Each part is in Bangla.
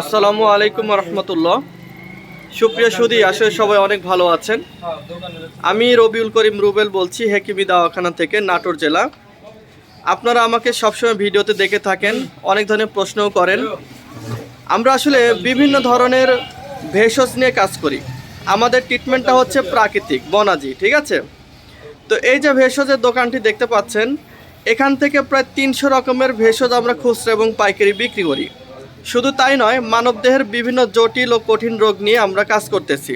আসসালামু আলাইকুম রহমতুল্লাহ। সুপ্রিয় সুদী আসলে সবাই অনেক ভালো আছেন। আমি রবিউল করিম রুবেল বলছি, হেকিমি দাওয়াখানা থেকে নাটোর জেলা। আপনারা আমাকে সবসময় ভিডিওতে দেখে থাকেন, অনেক ধরনের প্রশ্নও করেন। আমরা আসলে বিভিন্ন ধরনের ভেষজ নিয়ে কাজ করি। আমাদের ট্রিটমেন্টটা হচ্ছে প্রাকৃতিক, বনাজি, ঠিক আছে? তো এই যে ভেষজের দোকানটি দেখতে পাচ্ছেন, এখান থেকে প্রায় তিনশো রকমের ভেষজ আমরা খুচরা এবং পাইকারি বিক্রি করি। শুধু তাই নয় মানবদেহের বিভিন্ন জটিল ও কঠিন রোগ নিয়ে আমরা কাজ করতেছি।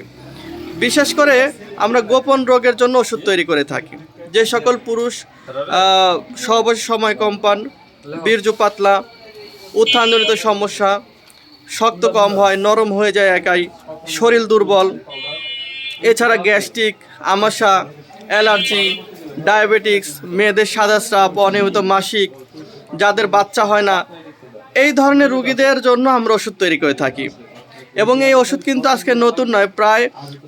বিশেষ করে আমরা গোপন রোগের জন্য ওষুধ তৈরি করে থাকি। যে সকল পুরুষ আহ, সহবাসের সময় কম্পান বীর্য পাতলা উত্থানজনিত সমস্যা শক্ত কম হয় নরম হয়ে যায় একাই শরীর দুর্বল এছাড়া গ্যাস্ট্রিক আমাশা অ্যালার্জি ডায়াবেটিক্স মেয়েদের সাদা স্রাব অনিয়মিত মাসিক যাদের বাচ্চা হয় না এই ধরনের রুগীদের জন্য আমরা ওষুধ তৈরি করে থাকি। এবং এই ওষুধ কিন্তু আজকে নতুন নয়, প্রায়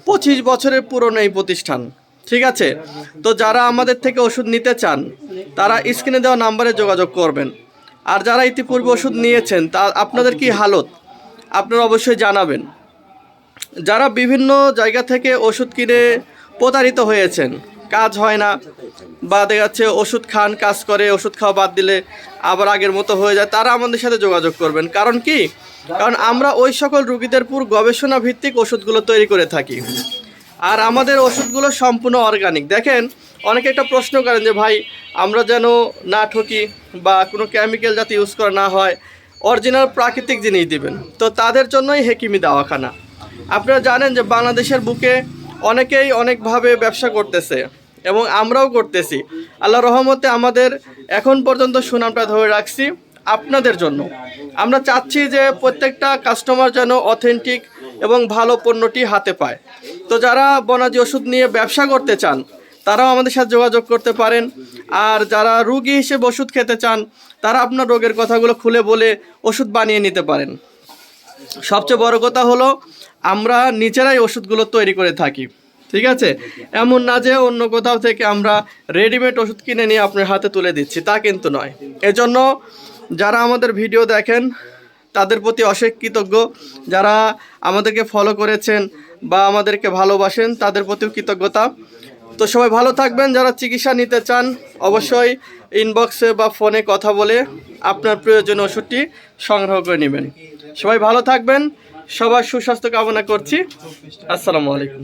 পঁচিশ বছরের পুরনো এই প্রতিষ্ঠান। ঠিক আছে? তো যারা আমাদের থেকে ওষুধ নিতে চান, তারা স্ক্রিনে দেওয়া নাম্বারে যোগাযোগ করবেন। আর যারা ইতিপূর্বে ওষুধ নিয়েছেন, তা আপনাদের কি হালত? আপনারা অবশ্যই জানাবেন। যারা বিভিন্ন জায়গা থেকে ওষুধ কিনে প্রতারিত হয়েছেন কাজ হয় না। বা দেখা যাচ্ছে ওষুধ খান, কাজ করে, ওষুধ খাওয়া বাদ দিলে আবার আগের মতো হয়ে যায়। তারা আমাদের সাথে যোগাযোগ করবেন। কারণ কি? কারণ আমরা ওই সকল রুগীদের পুর গবেষণা ভিত্তিক ওষুধগুলো তৈরি করে থাকি। আর আমাদের ওষুধগুলো সম্পূর্ণ অর্গানিক দেখেন, অনেকে একটা প্রশ্ন করেন যে, ভাই, আমরা যেন না ঠকি বা কোনো কেমিক্যাল যাতে ইউজ করা না হয় অরিজিনাল প্রাকৃতিক জিনিস দিবেন। তো তাদের জন্যই হেকিমি দাওয়াখানা। আপনারা জানেন যে, বাংলাদেশের বুকে অনেকেই অনেকভাবে ব্যবসা করতেছে। এবং আমরাও করতেছি। আল্লাহ রহমতে আমাদের এখন পর্যন্ত সুনামটা ধরে রাখছি আপনাদের জন্য। আমরা চাচ্ছি যে প্রত্যেকটা কাস্টমার যেন অথেন্টিক এবং ভালো পণ্যটি হাতে পায়। তো যারা বনাজি ওষুধ নিয়ে ব্যবসা করতে চান, তারাও আমাদের সাথে যোগাযোগ করতে পারেন। আর যারা রুগী হিসেবে ওষুধ খেতে চান, তারা আপনার রোগের কথাগুলো খুলে বলে ওষুধ বানিয়ে নিতে পারেন। সবচেয়ে বড় কথা হলো, আমরা নিজেরাই ওষুধগুলো তৈরি করে থাকি। ঠিক আছে? এমন না যে অন্য কোথাও থেকে আমরা রেডিমেড ওষুধ কিনে নিয়ে আপনার হাতে তুলে দিচ্ছি, তা কিন্তু নয়। এজন্য যারা আমাদের ভিডিও দেখেন, তাদের প্রতি অশেষ কৃতজ্ঞ। যারা আমাদেরকে ফলো করেছেন বা আমাদেরকে ভালোবাসেন, তাদের প্রতিও কৃতজ্ঞতা। তো সবাই ভালো থাকবেন। যারা চিকিৎসা নিতে চান, অবশ্যই ইনবক্সে বা ফোনে কথা বলে আপনার প্রয়োজনীয় ওষুধটি সংগ্রহ করে নেবেন। সবাই ভালো থাকবেন। সবার সুস্বাস্থ্য কামনা করছি। আসসালামু আলাইকুম।